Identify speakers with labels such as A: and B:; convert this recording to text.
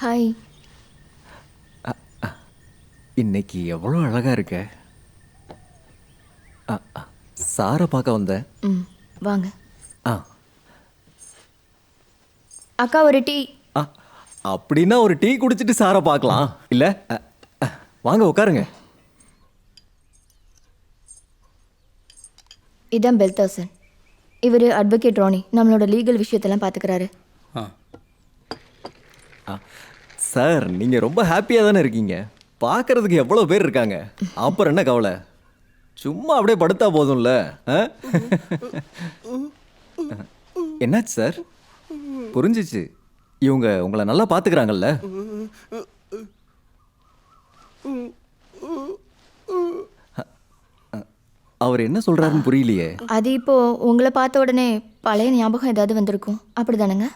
A: Hi
B: இன்னைக்கு எவ்வளோ அழகா இருக்க? சாரை பார்க்க வந்தேன்.
A: ம் வாங்க.
B: ஆ.
A: அக்கா ஒரு டீ.
B: ஆ அப்படின்னா ஒரு டீ குடிச்சிட்டு சாரை பார்க்கலாம். இல்ல வாங்க உட்காருங்க.
A: இதான் பெல்தாசன். இவர் அட்வொகேட் ராணி நம்மளோட லீகல் விஷயத்தெல்லாம் பார்த்துக்கிறாரு
B: சார் நீங்கள் ரொம்ப ஹாப்பியாக தானே இருக்கீங்க. பார்க்குறதுக்கு எவ்வளோ பேர் இருக்காங்க? அப்புறம் என்ன கவலை? சும்மா அப்படியே படுத்தா போதும்ல என்னாச்சு சார்? புரிஞ்சிச்சு. இவங்க உங்களை நல்லா பார்த்துக்கிறாங்கல்ல. அவர் என்ன சொல்கிறாருன்னு புரியலையே.
A: அது இப்போ உங்களை பார்த்த உடனே பழைய ஞாபகம் ஏதாவது வந்திருக்கும்? அப்படி தானேங்க